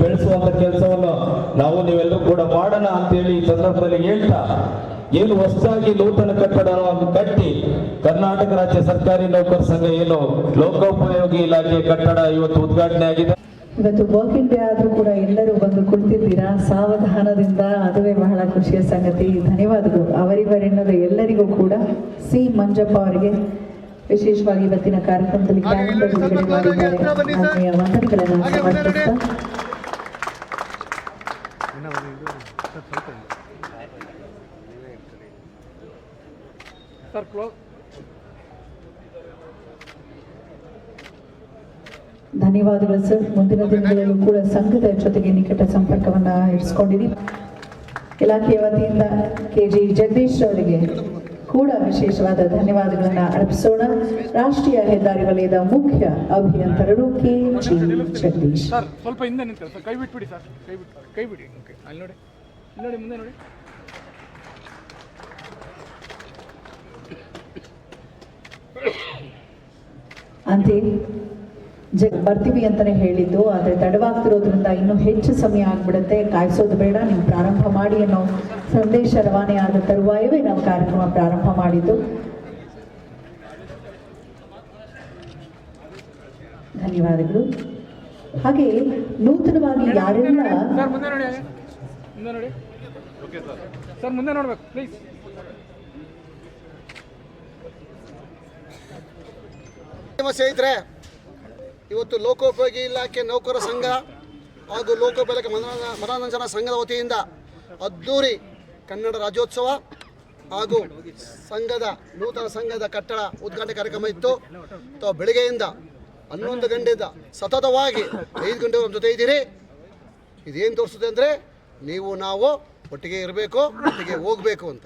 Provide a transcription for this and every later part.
ಬೆಳೆಸುವಂತ ಕೆಲಸವನ್ನು ನಾವು ನೀವೆಲ್ಲರೂ ಕೂಡ ಮಾಡೋಣ ಅಂತೇಳಿ ಈ ಸಂದರ್ಭದಲ್ಲಿ ಹೇಳ್ತಾ ಏನು ಹೊಸದಾಗಿ ನೂತನ ಕಟ್ಟಡವನ್ನು ಕಟ್ಟಿ ಕರ್ನಾಟಕ ರಾಜ್ಯ ಸರ್ಕಾರಿ ನೌಕರ ಸಂಘ ಏನು ಲೋಕೋಪಯೋಗಿ ಇಲಾಖೆ ಕಟ್ಟಡ ಇವತ್ತು ಉದ್ಘಾಟನೆ ಆಗಿದೆ. ಇವತ್ತು ವರ್ಕಿಂಗ್ ಡೇ ಆದರೂ ಕೂಡ ಎಲ್ಲರೂ ಬಂದು ಕುಳಿತಿದ್ದೀರಾ? ಸಾವಧಾನದಿಂದ ಅದುವೇ ಬಹಳ ಖುಷಿಯ ಸಂಗತಿ. ಧನ್ಯವಾದಗಳು. ಅವರಿವರೆನ್ನದ ಎಲ್ಲರಿಗೂ ಕೂಡ ಸಿ ಮಂಜಪ್ಪ ಅವರಿಗೆ ವಿಶೇಷವಾಗಿ ಇವತ್ತಿನ ಕಾರ್ಯಕ್ರಮದಲ್ಲಿ ಕ್ಯಾಲೆಂಡರ್ ಬಿಡುಗಡೆ ಮಾಡಿದ್ದಾರೆ ಆತ್ಮೀಯ ವಂದನೆಗಳನ್ನು ಸಮರ್ಪಿಸ್ತಾ ಸರ್ ಕ್ಲೋಸ್ ಧನ್ಯವಾದಗಳು ಸರ್. ಮುಂದಿನ ದಿನಗಳಲ್ಲೂ ಕೂಡ ಸಂಘದ ಜೊತೆಗೆ ನಿಕಟ ಸಂಪರ್ಕವನ್ನು ಇರಿಸ್ಕೊಂಡಿದ್ದೀವಿ. ಇಲಾಖೆಯ ವತಿಯಿಂದ ಕೆ ಜಿ ಜಗದೀಶ್ ಅವರಿಗೆ ಕೂಡ ವಿಶೇಷವಾದ ಧನ್ಯವಾದಗಳನ್ನು ಅರ್ಪಿಸೋಣ. ರಾಷ್ಟ್ರೀಯ ಹೆದ್ದಾರಿ ವಲಯದ ಮುಖ್ಯ ಅಭಿಯಂತರರು ಕೆ ಜಿ ಜಗದೀಶ್. ಸ್ವಲ್ಪ ಹಿಂದೆ ಕೈ ಬಿಟ್ಬಿಡಿ ಸರ್ ಕೈ ಬಿಟ್ಟು ಕೈ ಬಿಡಿ. ಓಕೆ ಅಲ್ಲಿ ನೋಡಿ ಇಲ್ಲಿ ನೋಡಿ ಮುಂದೆ ನೋಡಿ. ಅಂತೆ ಜ ಬರ್ತೀವಿ ಅಂತಾನೆ ಹೇಳಿದ್ದು ಆದರೆ ತಡವಾಗ್ತಿರೋದ್ರಿಂದ ಇನ್ನೂ ಹೆಚ್ಚು ಸಮಯ ಆಗ್ಬಿಡುತ್ತೆ. ಕಾಯಿಸೋದು ಬೇಡ ನೀವು ಪ್ರಾರಂಭ ಮಾಡಿ ಅನ್ನೋ ಸಂದೇಶ ರವಾನೆ ಆದ ತರುವಾಯವೇ ನಾವು ಕಾರ್ಯಕ್ರಮ ಪ್ರಾರಂಭ ಮಾಡಿದ್ದು. ಧನ್ಯವಾದಗಳು. ಹಾಗೆ ನೂತನವಾಗಿ ಯಾರೆಲ್ಲ ಸರ್ ಮುಂದೆ ನೋಡಿ ಹಾಗೆ. ನೋಡಿ. ಓಕೆ ಸರ್ ಸರ್ ಮುಂದೆ ನೋಡ್ಬೇಕು ಪ್ಲೀಸ್ ನಮ್ಮ ಸ್ನೇಹಿತರೆ ಇವತ್ತು ಲೋಕೋಪಯೋಗಿ ಇಲಾಖೆ ನೌಕರ ಸಂಘ ಹಾಗೂ ಲೋಕೋಪಯೋಗಿ ಮನೋರಂಜನಾ ಸಂಘದ ವತಿಯಿಂದ ಅದ್ದೂರಿ ಕನ್ನಡ ರಾಜ್ಯೋತ್ಸವ ಹಾಗೂ ಸಂಘದ ನೂತನ ಸಂಘದ ಕಟ್ಟಡ ಉದ್ಘಾಟನೆ ಕಾರ್ಯಕ್ರಮ ಇತ್ತು. ತಾವು ಬೆಳಗ್ಗೆಯಿಂದ ಹನ್ನೊಂದು ಗಂಟೆಯಿಂದ ಸತತವಾಗಿ ಐದು ಗಂಟೆ ನಮ್ಮ ಜೊತೆ ಇದ್ದೀರಿ. ಇದೇನು ತೋರಿಸುತ್ತೆ ಅಂದರೆ ನೀವು ನಾವು ಒಟ್ಟಿಗೆ ಇರಬೇಕು, ಒಟ್ಟಿಗೆ ಹೋಗಬೇಕು ಅಂತ.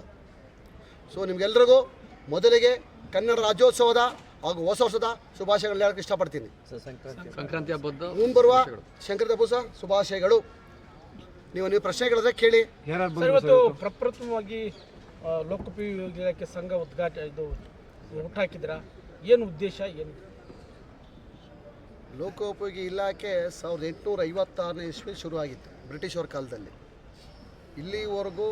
ಸೊ, ನಿಮ್ಗೆಲ್ರಿಗೂ ಮೊದಲಿಗೆ ಕನ್ನಡ ರಾಜ್ಯೋತ್ಸವದ ಹಾಗೂ ಹೊಸ ವರ್ಷದ ಶುಭಾಶಯಗಳು ಹೇಳಕ್ಕೆ ಇಷ್ಟಪಡ್ತೀನಿ ಸಂಕ್ರಾಂತಿ ಹಬ್ಬದ್ದು ಮುಂಬರುವ ಶಂಕರ ಪೂಸ ಶುಭಾಶಯಗಳು. ನೀವು ನೀವು ಪ್ರಶ್ನೆಗಳಿದ್ರೆ ಕೇಳಿ. ಸರ್ ಇವತ್ತು ಪ್ರಪ್ರಥಮವಾಗಿ ಲೋಕೋಪಯೋಗಿ ಇಲಾಖೆ ಸಂಘ ಉದ್ಘಾಟ ಇದು ಹುಟ್ಟಾಕಿದ್ರ ಏನು ಉದ್ದೇಶ ಏನು? ಲೋಕೋಪಯೋಗಿ ಇಲಾಖೆ ಸಾವಿರದ ಎಂಟುನೂರ ಐವತ್ತಾರನೇ ಇಸ್ವಿ ಶುರುವಾಗಿತ್ತು ಬ್ರಿಟಿಷರ ಕಾಲದಲ್ಲಿ. ಇಲ್ಲಿವರೆಗೂ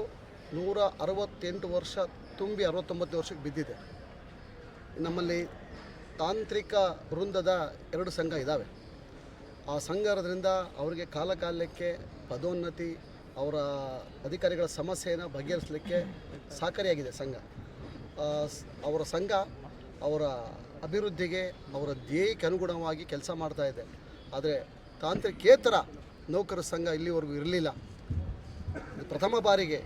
ನೂರ ಅರವತ್ತೆಂಟು ವರ್ಷ ತುಂಬಿ ಅರವತ್ತೊಂಬತ್ತು ವರ್ಷಕ್ಕೆ ಬಿದ್ದಿದೆ. ನಮ್ಮಲ್ಲಿ ತಾಂತ್ರಿಕ ವೃಂದದ ಎರಡು ಸಂಘ ಇದ್ದಾವೆ ಆ ಸಂಘ ಇರೋದ್ರಿಂದ ಅವರಿಗೆ ಕಾಲಕಾಲಕ್ಕೆ ಪದೋನ್ನತಿ, ಅವರ ಅಧಿಕಾರಿಗಳ ಸಮಸ್ಯೆಯನ್ನು ಬಗೆಹರಿಸಲಿಕ್ಕೆ ಸಹಕಾರಿಯಾಗಿದೆ ಸಂಘ. ಅವರ ಸಂಘ ಅವರ ಅಭಿವೃದ್ಧಿಗೆ, ಅವರ ಧ್ಯೇಯಕ್ಕೆ ಅನುಗುಣವಾಗಿ ಕೆಲಸ ಮಾಡ್ತಾ ಇದೆ. ಆದರೆ ತಾಂತ್ರಿಕೇತರ ನೌಕರ ಸಂಘ ಇಲ್ಲಿವರೆಗೂ ಇರಲಿಲ್ಲ. ಪ್ರಥಮ ಬಾರಿಗೆ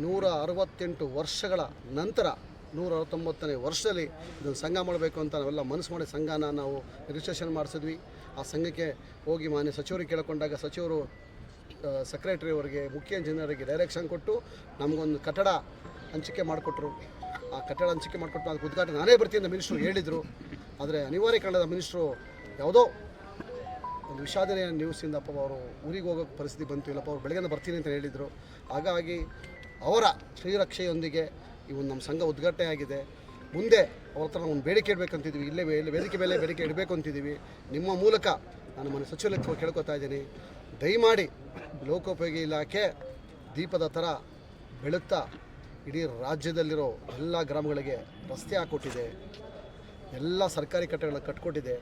ನೂರ ಅರವತ್ತೆಂಟು ವರ್ಷಗಳ ನಂತರ ನೂರ ಅರವತ್ತೊಂಬತ್ತನೇ ವರ್ಷದಲ್ಲಿ ಇದನ್ನು ಸಂಘ ಮಾಡಬೇಕು ಅಂತ ನಾವೆಲ್ಲ ಮನಸ್ಸು ಮಾಡಿ ಸಂಘನ ನಾವು ರಿಜಿಸ್ಟ್ರೇಷನ್ ಮಾಡಿಸಿದ್ವಿ. ಆ ಸಂಘಕ್ಕೆ ಹೋಗಿ ಮಾನ್ಯ ಸಚಿವರಿಗೆ ಕೇಳಿಕೊಂಡಾಗ ಸಚಿವರು ಸೆಕ್ರೆಟರಿ ಅವರಿಗೆ, ಮುಖ್ಯ ಇಂಜಿನಿಯರಿಗೆ ಡೈರೆಕ್ಷನ್ ಕೊಟ್ಟು ನಮಗೊಂದು ಕಟ್ಟಡ ಹಂಚಿಕೆ ಮಾಡಿಕೊಟ್ರು. ಆ ಕಟ್ಟಡ ಹಂಚಿಕೆ ಮಾಡಿಕೊಟ್ಟು ಅದಕ್ಕೆ ಉದ್ಘಾಟನೆ ನಾನೇ ಬರ್ತೀನಿ ಅಂತ ಮಿನಿಸ್ಟ್ರು ಹೇಳಿದರು. ಆದರೆ ಅನಿವಾರ್ಯ ಕಾರಣದ ಮಿನಿಸ್ಟ್ರು ಯಾವುದೋ ಒಂದು ವಿಷಾದನೆಯ ನ್ಯೂಸಿಂದ ಅಪ್ಪ ಅವರು ಊರಿಗೆ ಹೋಗೋ ಪರಿಸ್ಥಿತಿ ಬಂತು. ಇಲ್ಲಪ್ಪ, ಅವ್ರು ಬೆಳಗ್ಗೆ ಬರ್ತೀನಿ ಅಂತ ಹೇಳಿದರು. ಹಾಗಾಗಿ ಅವರ ಶ್ರೀರಕ್ಷೆಯೊಂದಿಗೆ ಈ ನಮ್ಮ ಸಂಘ ಉದ್ಘಾಟನೆ ಆಗಿದೆ. ಮುಂದೆ ಅವ್ರ ಹತ್ರ ಒಂದು ಬೇಡಿಕೆ ಇಡಬೇಕಂತಿದ್ದೀವಿ ಇಲ್ಲೇ ಇಲ್ಲಿ ವೇದಿಕೆ ಮೇಲೆ ಬೇಡಿಕೆ ಇಡಬೇಕು ಅಂತಿದ್ದೀವಿ. ನಿಮ್ಮ ಮೂಲಕ ನಾನು ಮನೆ ಸಚಿವಾಲಯಕ್ಕೆ ಕೇಳ್ಕೊತಾ ಇದ್ದೀನಿ. ದಯಮಾಡಿ ಲೋಕೋಪಯೋಗಿ ಇಲಾಖೆ ದೀಪದ ಥರ ಬೆಳುತ್ತಾ ಇಡೀ ರಾಜ್ಯದಲ್ಲಿರೋ ಎಲ್ಲ ಗ್ರಾಮಗಳಿಗೆ ರಸ್ತೆ ಹಾಕ್ಕೊಟ್ಟಿದೆ ಎಲ್ಲ ಸರ್ಕಾರಿ ಕಟ್ಟಡಗಳನ್ನು ಕಟ್ಕೊಟ್ಟಿದೆ.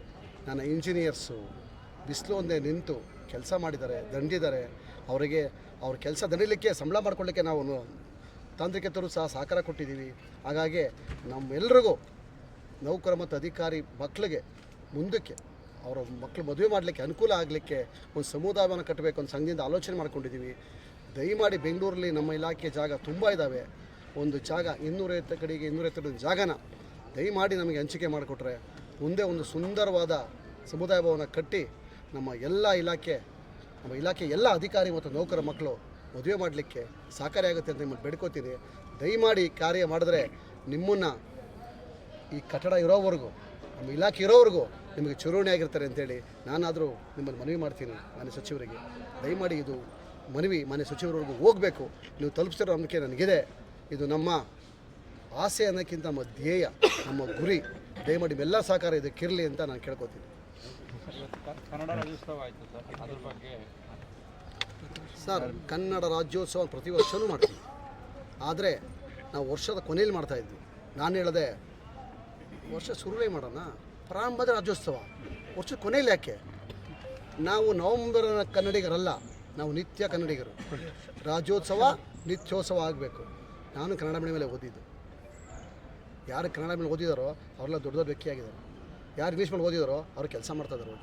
ನನ್ನ ಇಂಜಿನಿಯರ್ಸು ಬಿಸಿಲು ಒಂದೇ ನಿಂತು ಕೆಲಸ ಮಾಡಿದ್ದಾರೆ, ದಂಡಿದ್ದಾರೆ. ಅವರಿಗೆ ಅವ್ರ ಕೆಲಸ ದಣಿಲಿಕ್ಕೆ, ಸಂಬಳ ಮಾಡ್ಕೊಳ್ಳಿಕ್ಕೆ ನಾವು ತಾಂತ್ರಿಕತರು ಸಹ ಸಹಕಾರ ಕೊಟ್ಟಿದ್ದೀವಿ. ಹಾಗಾಗಿ ನಮ್ಮೆಲ್ಲರಿಗೂ ನೌಕರ ಮತ್ತು ಅಧಿಕಾರಿ ಮಕ್ಕಳಿಗೆ ಮುಂದಕ್ಕೆ ಅವರ ಮಕ್ಕಳು ಮದುವೆ ಮಾಡಲಿಕ್ಕೆ ಅನುಕೂಲ ಆಗಲಿಕ್ಕೆ ಒಂದು ಸಮುದಾಯವನ್ನು ಕಟ್ಟಬೇಕು ಅಂತ ಸಂಘದಿಂದ ಆಲೋಚನೆ ಮಾಡ್ಕೊಂಡಿದ್ದೀವಿ. ದಯಮಾಡಿ ಬೆಂಗಳೂರಲ್ಲಿ ನಮ್ಮ ಇಲಾಖೆ ಜಾಗ ತುಂಬ ಇದ್ದಾವೆ. ಒಂದು ಜಾಗ ಇನ್ನೂರೈವತ್ತು ಕಡೆಗೆ ಇನ್ನೂರೈವತ್ತು ಜಾಗನ ದಯಮಾಡಿ ನಮಗೆ ಹಂಚಿಕೆ ಮಾಡಿಕೊಟ್ರೆ ಮುಂದೆ ಒಂದು ಸುಂದರವಾದ ಸಮುದಾಯ ಭವನ ಕಟ್ಟಿ ನಮ್ಮ ಎಲ್ಲ ಇಲಾಖೆ, ನಮ್ಮ ಇಲಾಖೆ ಎಲ್ಲ ಅಧಿಕಾರಿ ಮತ್ತು ನೌಕರ ಮಕ್ಕಳು ಮದುವೆ ಮಾಡಲಿಕ್ಕೆ ಸಹಕಾರಿಯಾಗುತ್ತೆ ಅಂತ ನಿಮ್ಮನ್ನು ಬೇಡ್ಕೋತೀನಿ ದಯಮಾಡಿ ಕಾರ್ಯ ಮಾಡಿದ್ರೆ ನಿಮ್ಮನ್ನು ಈ ಕಟ್ಟಡ ಇರೋವರೆಗೂ, ನಮ್ಮ ಇಲಾಖೆ ಇರೋವರೆಗೂ ನಿಮಗೆ ಚುರುವಣೆ ಆಗಿರ್ತಾರೆ ಅಂತೇಳಿ ನಾನಾದರೂ ನಿಮ್ಮನ್ನು ಮನವಿ ಮಾಡ್ತೀನಿ ಮಾನ್ಯ ಸಚಿವರಿಗೆ. ದಯಮಾಡಿ ಇದು ಮನವಿ ಮಾನ್ಯ ಸಚಿವರವರೆಗೂ ಹೋಗಬೇಕು. ನೀವು ತಲುಪಿಸಿರೋ ನಂಬಿಕೆ ನನಗಿದೆ. ಇದು ನಮ್ಮ ಆಸೆ ಅನ್ನೋಕ್ಕಿಂತ ನಮ್ಮ ಧ್ಯೇಯ, ನಮ್ಮ ಗುರಿ. ದಯಮಾಡಿ ಇವೆಲ್ಲ ಸಹಕಾರ ಇದಕ್ಕಿರಲಿ ಅಂತ ನಾನು ಕೇಳ್ಕೊತೀನಿ. ಕನ್ನಡ ರಾಜ್ಯೋತ್ಸವ ಆಯಿತು ಸರ್. ಅದ್ರ ಬಗ್ಗೆ ಸರ್, ಕನ್ನಡ ರಾಜ್ಯೋತ್ಸವ ಪ್ರತಿ ವರ್ಷವೂ ಮಾಡ್ತೀವಿ. ಆದರೆ ನಾವು ವರ್ಷದ ಕೊನೆಯಲ್ಲಿ ಮಾಡ್ತಾ ಇದ್ವಿ. ನಾನು ಹೇಳಿದೆ, ವರ್ಷ ಶುರುವೇ ಮಾಡೋಣ. ಪ್ರಾರಂಭದ ರಾಜ್ಯೋತ್ಸವ. ವರ್ಷದ ಕೊನೆಯಲ್ಲಿ ಯಾಕೆ? ನಾವು ನವಂಬರ್ ಕನ್ನಡಿಗರಲ್ಲ, ನಾವು ನಿತ್ಯ ಕನ್ನಡಿಗರು. ರಾಜ್ಯೋತ್ಸವ, ನಿತ್ಯೋತ್ಸವ ಆಗಬೇಕು. ನಾನು ಕನ್ನಡ ಮೇಲೆ ಓದಿದ್ದು. ಯಾರು ಕನ್ನಡ ಮೇಲೆ ಓದಿದಾರೋ, ಅವರೆಲ್ಲ ದೊಡ್ಡ ದೊಡ್ಡ ವ್ಯಕ್ತಿಯಾಗಿದ್ದಾರೆ. ಯಾರು ಇಂಗ್ಲೀಷ್ ಮೇಲೆ ಓದಿದಾರೋ, ಅವ್ರು ಕೆಲಸ ಮಾಡ್ತಾ ಇದ್ದಾರೆ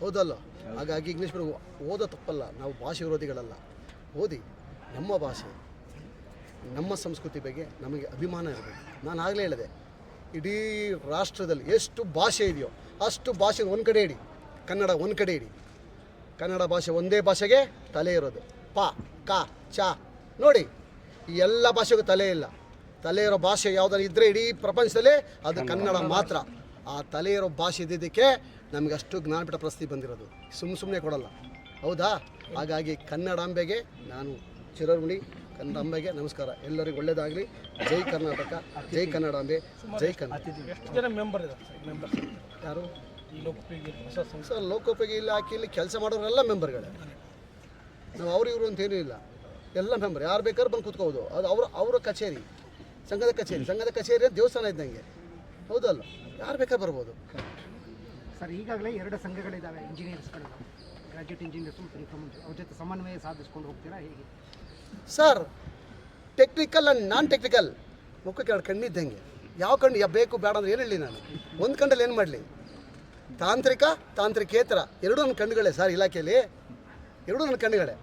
ಹೌದಲ್ಲ? ಹಾಗಾಗಿ ಇಂಗ್ಲೀಷ್ ಮೇಲೆ ಓದೋ ತಪ್ಪಲ್ಲ, ನಾವು ಭಾಷೆ ವಿರೋಧಿಗಳಲ್ಲ. ಓದಿ, ನಮ್ಮ ಭಾಷೆ, ನಮ್ಮ ಸಂಸ್ಕೃತಿ ಬಗ್ಗೆ ನಮಗೆ ಅಭಿಮಾನ ಇರಬೇಕು. ನಾನು ಆಗಲೇ ಹೇಳಿದೆ, ಇಡೀ ರಾಷ್ಟ್ರದಲ್ಲಿ ಎಷ್ಟು ಭಾಷೆ ಇದೆಯೋ, ಅಷ್ಟು ಭಾಷೆ ಒಂದು ಕಡೆ ಇಡಿ. ಕನ್ನಡ ಒಂದು ಕಡೆ ಇಡಿ. ಕನ್ನಡ ಭಾಷೆ ಒಂದೇ ಭಾಷೆಗೆ ತಲೆ ಇರೋದು. ಪ, ಕ, ಚ, ನೋಡಿ, ಈ ಎಲ್ಲ ಭಾಷೆಗೂ ತಲೆ ಇಲ್ಲ. ತಲೆ ಇರೋ ಭಾಷೆ ಯಾವುದಾದ್ರು ಇದ್ದರೆ ಇಡೀ ಪ್ರಪಂಚದಲ್ಲೇ ಅದು ಕನ್ನಡ ಮಾತ್ರ. ಆ ತಲೆ ಇರೋ ಭಾಷೆ ಇದ್ದಿದ್ದಕ್ಕೆ ನಮಗೆ ಅಷ್ಟು ಜ್ಞಾನಪೀಠ ಪ್ರಶಸ್ತಿ ಬಂದಿರೋದು. ಸುಮ್ ಸುಮ್ಮನೆ ಕೊಡಲ್ಲ. ಹೌದಾ? ಹಾಗಾಗಿ ಕನ್ನಡಾಂಬೆಗೆ ನಾನು ಚಿರರುಣಿ ಕನ್ನಡಾಂಬೆಗೆ ನಮಸ್ಕಾರ. ಎಲ್ಲರಿಗೂ ಒಳ್ಳೆಯದಾಗಲಿ ಜೈ ಕರ್ನಾಟಕ ಜೈ ಕನ್ನಡಾಂಬೆ ಜೈ ಕನ್ನಡ. ಎಷ್ಟು ಜನ ಮೆಂಬರ್ ಸರ್? ಯಾರು? ಈ ಲೋಕೋಪಯೋಗಿ ಇಲ್ಲಿ ಹಾಕಿ ಇಲ್ಲಿ ಕೆಲಸ ಮಾಡೋರೆಲ್ಲ ಮೆಂಬರ್ಗಳೇ ನಾವು ಅವ್ರು ಇವರು ಅಂತ ಏನೂ ಇಲ್ಲ. ಎಲ್ಲ ಮೆಂಬರ್ ಯಾರು ಬೇಕಾದ್ರೂ ಬಂದು ಕೂತ್ಕೋಬೋದು. ಅದು ಅವ್ರ ಅವರ ಕಚೇರಿ ಸಂಘದ ಕಚೇರಿ ಸಂಘದ ಕಚೇರಿ ದೇವಸ್ಥಾನ ಇದ್ದಂಗೆ. ಹೌದಲ್ಲ ಯಾರು ಬೇಕಾದ್ರೂ ಬರ್ಬೋದು. ಸರ್, ಈಗಾಗಲೇ ಎರಡು ಸಂಘಗಳಿದ್ದಾವೆ ಇಂಜಿನಿಯರ್ಸ್ಗಳು ಗ್ರಾಜ್ಯುಯೇಟ್ ಇಂಜಿನಿಯರ್ಸ್ ಮತ್ತು ಫ್ರಮ್ ಅವ್ರ ಜೊತೆ ಸಮನ್ವಯ ಸಾಧಿಸ್ಕೊಂಡು ಹೋಗ್ತೀರಾ, ಹೇಗೆ? Sir technical and non technical ಮುಖಕ್ಕೆ ಎರಡು ಕಣ್ಣಿದ್ದಂಗೆ ಯಾವ ಕಣ್ಣು ಯಾವ ಬೇಕು, ಬೇಡ ಅಂದ್ರೆ ಏನು ಹೇಳಿ ನಾನು? ಒಂದು ಕಣ್ಣಲ್ಲಿ ಏನು ಮಾಡಲಿ? ತಾಂತ್ರಿಕ, ತಾಂತ್ರಿಕೇತರ. ಎರಡೂ ನನ್ನ ಕಣ್ಣುಗಳೇ ಸರ್, ಇಲಾಖೆಯಲ್ಲಿ. ಎರಡೂ ನನ್ನ ಕಣ್ಣುಗಳೇ.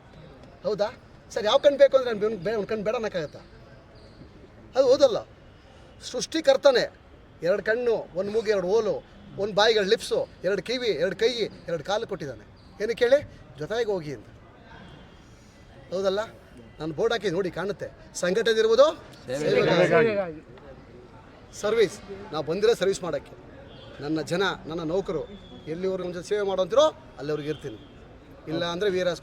ಹೌದಾ? ಸರ್, ಯಾವ ಕಣ್ಣು ಬೇಕು ಅಂದರೆ ನಾನು ಒಂದು ಕಣ್ಣು ಬೇಡ ಅನ್ನೋಕ್ಕಾಗತ್ತಾ? ಅದು ಓದಲ್ಲ ಸೃಷ್ಟಿಕರ್ತನೇ. ಎರಡು ಕಣ್ಣು, ಒಂದು ಮೂಗು, ಎರಡು ಓಲು. ಒಂದು ಬಾಯಿಗೆ ಲಿಪ್ಸು, ಎರಡು ಕಿವಿ, ಎರಡು ಕೈ, ಎರಡು ಕಾಲು ಕೊಟ್ಟಿದ್ದಾನೆ. ಏನು ಕೇಳಿ? ಜೊತೆಗೆ ಹೋಗಿ ಅಂತ. ಹೌದಲ್ಲ? ನಾನು ಬೋರ್ಡ್ ಹಾಕಿ ನೋಡಿ ಕಾಣುತ್ತೆ. ಸಂಘಟನೆ ಇರುವುದು ಸರ್ವಿಸ್. ನಾವು ಬಂದಿರೋ ಸರ್ವಿಸ್ ಮಾಡೋಕ್ಕೆ. ನನ್ನ ಜನ, ನನ್ನ ನೌಕರು, ಎಲ್ಲಿವರೆಗೂ ನಮ್ಮ ಜೊತೆ ಸೇವೆ ಮಾಡೋಂತಿರೋ ಇರ್ತೀನಿ. ಇಲ್ಲ ಅಂದರೆ ವೀರಾಸ್ಕೊ